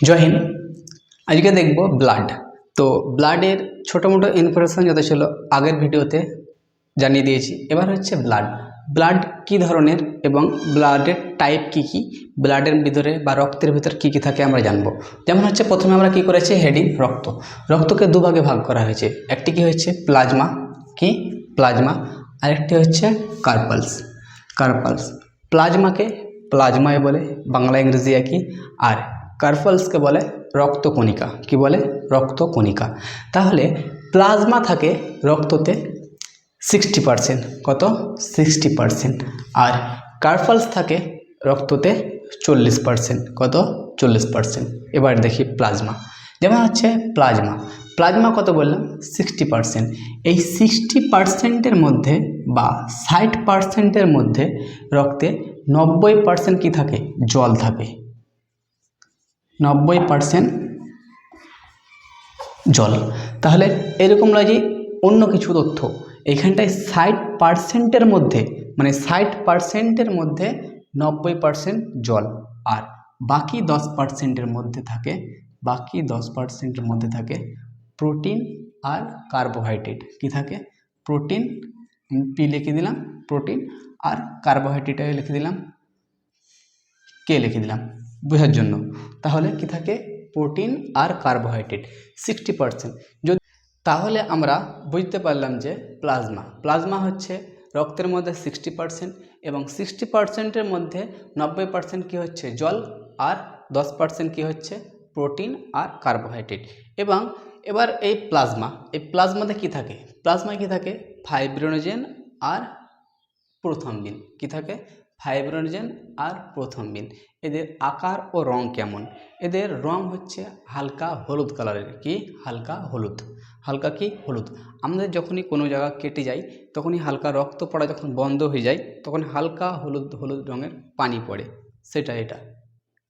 জয় আজকে দেখব ব্লাড তো ব্লাডের ছোটো মোটো ইনফরমেশান যত ছিল আগের ভিডিওতে জানিয়ে দিয়েছি। এবার হচ্ছে ব্লাড ব্লাড কি ধরনের এবং ব্লাডের টাইপ কি কি? ব্লাডের ভিতরে বা রক্তের ভিতরে কি কি থাকে আমরা জানব। যেমন হচ্ছে প্রথমে আমরা কি করেছি? হেডিং রক্ত। রক্তকে দুভাগে ভাগ করা হয়েছে। একটি কি হচ্ছে? প্লাজমা কি? প্লাজমা আরেকটি হচ্ছে কার্পালস কার্পালস প্লাজমাকে প্লাজমায় বলে বাংলা ইংরেজি একই আর কার্পালসকে বলে রক্তকণিকা। কি বলে? রক্তকণিকা। তাহলে প্লাজমা থাকে রক্ততে সিক্সটি পারসেন্ট কত? সিক্সটি পারসেন্ট আর কার্পালস থাকে রক্ততে চল্লিশ পারসেন্ট কত? চল্লিশ পারসেন্ট এবার দেখি প্লাজমা। যেমন হচ্ছে প্লাজমা। প্লাজমা কত বললাম? সিক্সটি পারসেন্ট এই সিক্সটি পারসেন্টের মধ্যে বা ষাট পারসেন্টের মধ্যে রক্তে নব্বই পারসেন্ট কী থাকে? জল থাকে। নব্বই পারসেন্ট জল। তাহলে এরকম নয় যে অন্য কিছু তথ্য। এখানটায় ষাট পার্সেন্টের মধ্যে মানে ষাট পার্সেন্টের মধ্যে নব্বই পার্সেন্ট জল আর বাকি দশ পার্সেন্টের মধ্যে থাকে, বাকি দশ পার্সেন্টের মধ্যে থাকে প্রোটিন আর কার্বোহাইড্রেট। কি থাকে? প্রোটিন পি লিখে দিলাম, প্রোটিন আর কার্বোহাইড্রেটে লিখে দিলাম, কে লিখে দিলাম? বোঝার জন্য। তাহলে কি থাকে? প্রোটিন আর কার্বোহাইড্রেট সিক্সটি পারসেন্ট যদি তাহলে আমরা বুঝতে পারলাম যে প্লাজমা। প্লাজমা হচ্ছে রক্তের মধ্যে সিক্সটি পারসেন্ট এবং সিক্সটি পারসেন্টের মধ্যে নব্বই পারসেন্ট কী হচ্ছে? জল আর দশ পারসেন্ট কী হচ্ছে? প্রোটিন আর কার্বোহাইড্রেট। এবং এবার এই প্লাজমা, এই প্লাজমাতে কি থাকে? প্লাজমায় কি থাকে? ফাইব্রোনোজেন আর প্রথম দিন কি থাকে? ফাইব্রোজেন আর প্রথম বিন। এদের আকার ও রং কেমন? এদের রং হচ্ছে হালকা হলুদ কালারের কি? হালকা হলুদ। হালকা কি? হলুদ। আমাদের যখনই কোনো জায়গা কেটে যাই, তখনই হালকা রক্ত পড়া যখন বন্ধ হয়ে যায়, তখন হালকা হলুদ হলুদ রঙের পানি পড়ে। সেটা এটা।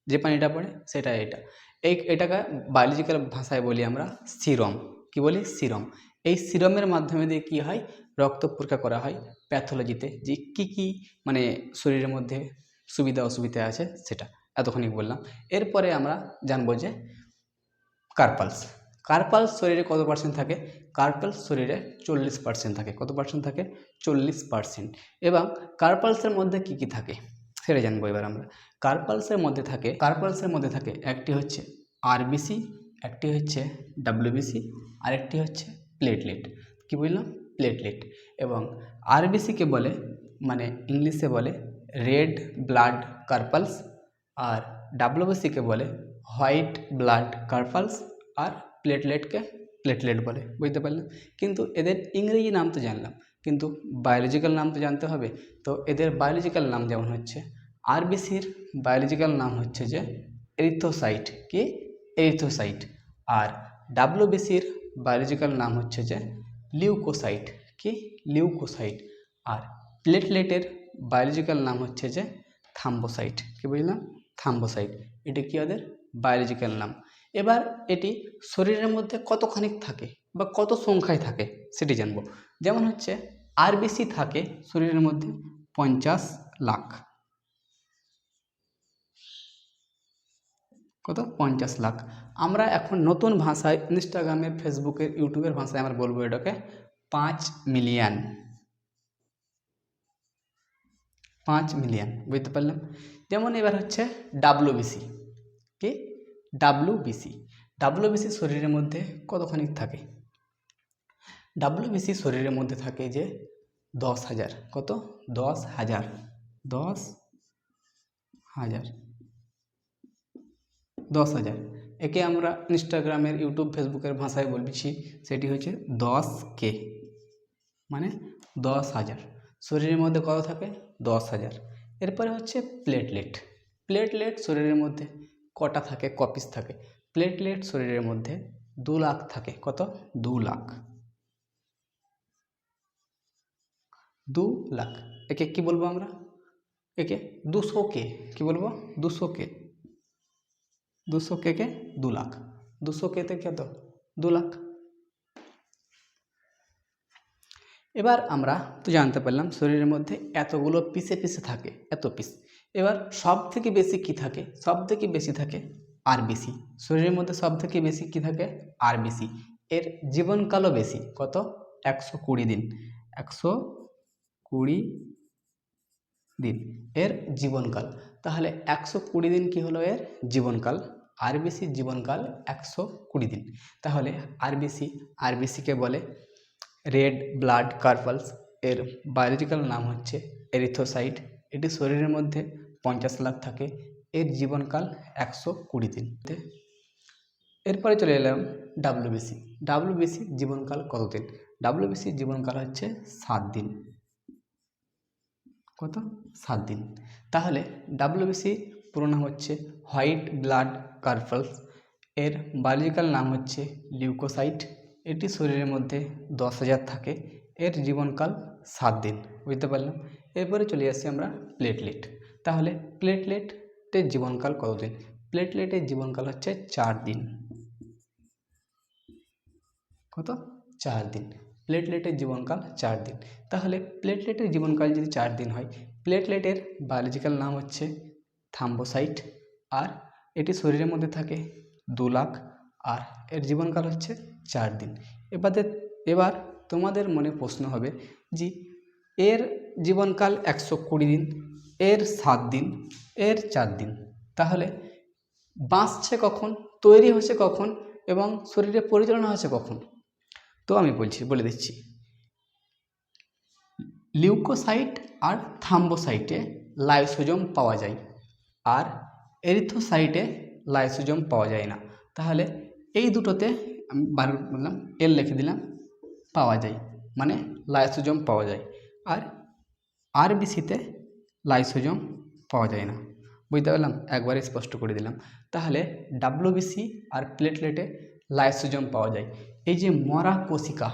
যে পানিটা পড়ে, সেটা এটা। এই, এটাকে বায়োলজিক্যাল ভাষায় বলি আমরা সিরম কি বলি? সিরম এই সিরমের মাধ্যমে দিয়ে কী হয়? রক্ত পরীক্ষা করা হয় প্যাথোলজিতে যে কি কি মানে শরীরের মধ্যে সুবিধা অসুবিধা আছে সেটা। এতক্ষণই বললাম। এরপরে আমরা জানব যে কার্পালস কার্পালস শরীরে কত পার্সেন্ট থাকে? কার্পালস শরীরে চল্লিশ পার্সেন্ট থাকে। কত পার্সেন্ট থাকে? চল্লিশ পার্সেন্ট এবং কার্পালসের মধ্যে কি কি থাকে? সেটা জানব এবার আমরা। কার্পালসের মধ্যে থাকে কার্পালসের মধ্যে থাকে, একটি হচ্ছে আরবিসি একটি হচ্ছে ডাব্লিউবিসি আরেকটি হচ্ছে প্লেটলেট কি বুঝলাম? প্লেটলেট এবং আরবিসিকে বলে মানে ইংলিশে বলে রেড ব্লাড কার্পালস আর ডাব্লিউবিসিকে বলে হোয়াইট ব্লাড কার্পালস আর প্লেটলেটকে প্লেটলেট বলে। বুঝতে পারলাম কিন্তু এদের ইংরেজি নাম তো জানলাম, কিন্তু বায়োলজিক্যাল নাম তো জানতে হবে। তো এদের বায়োলজিক্যাল নাম যেমন হচ্ছে আরবিসির বায়োলজিক্যাল নাম হচ্ছে যে এরিথোসাইট কি? এরিথোসাইট আর ডাব্লিউবিসির বায়োলজিক্যাল নাম হচ্ছে যে লিউকোসাইট কি? লিউকোসাইট আর প্লেটলেটের বায়োলজিক্যাল নাম হচ্ছে যে থাম্বোসাইট কি বুঝলাম? থাম্বোসাইট এটি কি ওদের? বায়োলজিক্যাল নাম। এবার এটি শরীরের মধ্যে কতখানিক থাকে বা কত সংখ্যায় থাকে সেটি জানব। যেমন হচ্ছে আরবিসি থাকে শরীরের মধ্যে পঞ্চাশ লাখ। কত? পঞ্চাশ লাখ। আমরা এখন নতুন ভাষায় ইনস্টাগ্রামে ফেসবুকের ইউটিউবের ভাষায় আমরা বলব এটাকে পাঁচ মিলিয়ন পাঁচ মিলিয়ন বুঝতে পারলাম? যেমন এবার হচ্ছে ডাব্লুবিসি কি? ডাব্লুবিসি ডাব্লুবিসি শরীরের মধ্যে কতখানি থাকে? ডাব্লুবিসি শরীরের মধ্যে থাকে যে দশ হাজার। কত? দশ হাজার। দশ হাজার। দশ হাজার। একে আমরা ইনস্টাগ্রামের, ইউটিউব, ফেসবুকের ভাষায় বলছি, সেটি হচ্ছে দশ কে। মানে দশ হাজার। শরীরের মধ্যে কত থাকে? দশ হাজার। এরপরে হচ্ছে প্লেটলেট প্লেটলেট শরীরের মধ্যে কটা থাকে? কপিস থাকে? প্লেটলেট শরীরের মধ্যে দু লাখ থাকে। কত? দু লাখ। দু লাখ। একে কি বলব আমরা? একে দুশো কে। কি বলব? দুশো কে। দুশো কে কে? দু লাখ। দুশো কেতে কত? দু লাখ। এবার আমরা তো জানতে পারলাম শরীরের মধ্যে এতগুলো পিসে পিসে থাকে, এত পিস। এবার সব থেকে বেশি কি থাকে? সব থেকে বেশি থাকে আরবিসি শরীরের মধ্যে সব থেকে বেশি কী থাকে? আরবিসি এর জীবনকালও বেশি। কত? একশো কুড়ি দিন। একশো কুড়ি দিন। এর জীবনকাল। তাহলে একশো কুড়ি দিন কি হলো এর? জীবনকাল। আরবিসির জীবনকাল একশো কুড়ি দিন। তাহলে আরবিসি আরবিসিকে বলে? Red blood corpuscles. এর বায়োলজিক্যাল নাম হচ্ছে এরিথোসাইট। এটি শরীরের মধ্যে পঞ্চাশ লাখ থাকে। এর জীবনকাল একশো কুড়ি দিন। এরপরে চলে এলাম ডাব্লিউবিসি। ডাব্লিউবিসি জীবনকাল কত দিন? ডাব্লিউবিসির জীবনকাল হচ্ছে সাত দিন। কত? সাত দিন। তাহলে ডাব্লিউবিসি পুরো নাম হচ্ছে হোয়াইট ব্লাড কার্পলস। এর বায়োলজিক্যাল নাম হচ্ছে লিউকোসাইট। এটি শরীরের মধ্যে দশ হাজার থাকে। এর জীবনকাল সাত দিন। বুঝতে পারলাম? এরপরে চলে আসছি আমরা প্লেটলেট। তাহলে প্লেটলেটের জীবনকাল কতদিন? প্লেটলেটের জীবনকাল হচ্ছে চার দিন। কত? চার দিন। প্লেটলেটের জীবনকাল চার দিন। তাহলে প্লেটলেটের জীবনকাল যদি চার দিন হয়, প্লেটলেটের বায়োলজিক্যাল নাম হচ্ছে থাম্বোসাইট আর এটি শরীরের মধ্যে থাকে দু লাখ আর এর জীবনকাল হচ্ছে চার দিন। এবারে এবার তোমাদের মনে প্রশ্ন হবে যে এর জীবনকাল একশো কুড়ি দিন, এর সাত দিন, এর চার দিন। তাহলে বাঁচছে কখন, তৈরি হচ্ছে কখন এবং শরীরে পরিচালনা হচ্ছে কখন? তো আমি বলছি, বলে দিচ্ছি। লিউকোসাইট আর থাম্বোসাইটে লাইসোজোম পাওয়া যায়। আর এরিথোসাইটে লাইসোজোম পাওয়া যায় না। তাহলে এই দুটোতে আমি বার বললাম এল লিখে দিলাম, পাওয়া যায়। মানে লাইসোজোম পাওয়া যায়। আর আরবিসিতে লাইসোজোম পাওয়া যায় না। বুঝতে পারলাম? একবারে স্পষ্ট করে দিলাম। তাহলে ডাব্লিউবিসি আর প্লেটলেটে লাইসোজোম পাওয়া যায়। এই যে মরা কোশিকা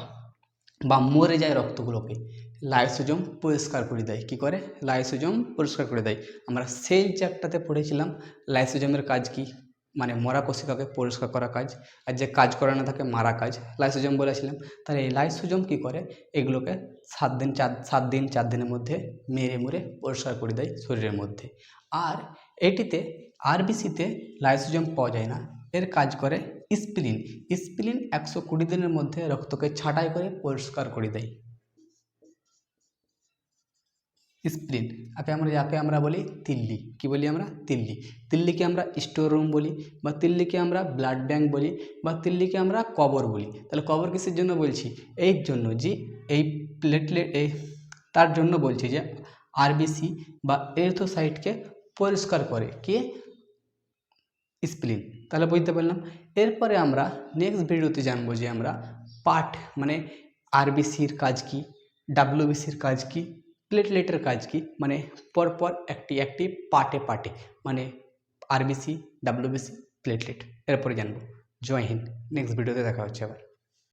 বা মরে যায় রক্তগুলোকে লাইসোজোম পরিষ্কার করে দেয়। কি করে? লাইসোজম পরিষ্কার করে দেয়। আমরা সেই চ্যাপ্টারতে পড়েছিলাম, লাইসোজমের কাজ কি? মানে মরা কোশিকাকে পরিষ্কার করা কাজ, আর যে কাজ করে না থাকে মারা কাজ। লাইসোজম বলেছিলাম। তাহলে এই লাইসোজম কী করে? এগুলোকে সাত দিন, চার, সাত দিন, চার দিনের মধ্যে মেরে মুরে পরিষ্কার করে দেয় শরীরের মধ্যে। আর এটিতে আরবিসিতে লাইসোজোম পাওয়া যায় না। এর কাজ করে স্প্লিন। স্প্লিন একশো কুড়ি দিনের মধ্যে রক্তকে ছাঁটাই করে পরিষ্কার করে দেয়। স্প্লিন আগে আমরা, যাকে আমরা বলি তিল্লি। কি বলি আমরা? তিল্লি। তিল্লিকে আমরা স্টোর রুম বলি বা তিল্লিকে আমরা ব্লাড ব্যাঙ্ক বলি বা তিল্লিকে আমরা কবর বলি। তাহলে কবর কিসের জন্য বলছি? এই জন্য যে এই প্লেটলেট এই তার জন্য বলছি যে আরবিসি বা এরথোসাইটকে পরিষ্কার করে। কে? স্প্লিন তাহলে বুঝতে পারলাম। এরপরে আমরা নেক্সট ভিডিওতে জানব যে আমরা পার্ট মানে আরবিসির কাজ কি ডাব্লিউবিসির কাজ কি প্লেটলেটের কাজ কি? মানে পরপর একটি একটি পার্টে পার্টে মানে আরবিসি ডাব্লিউবিসি প্লেটলেট এরপরে জানব। জয় হিন্দ। নেক্সট ভিডিওতে দেখা হচ্ছে আবার।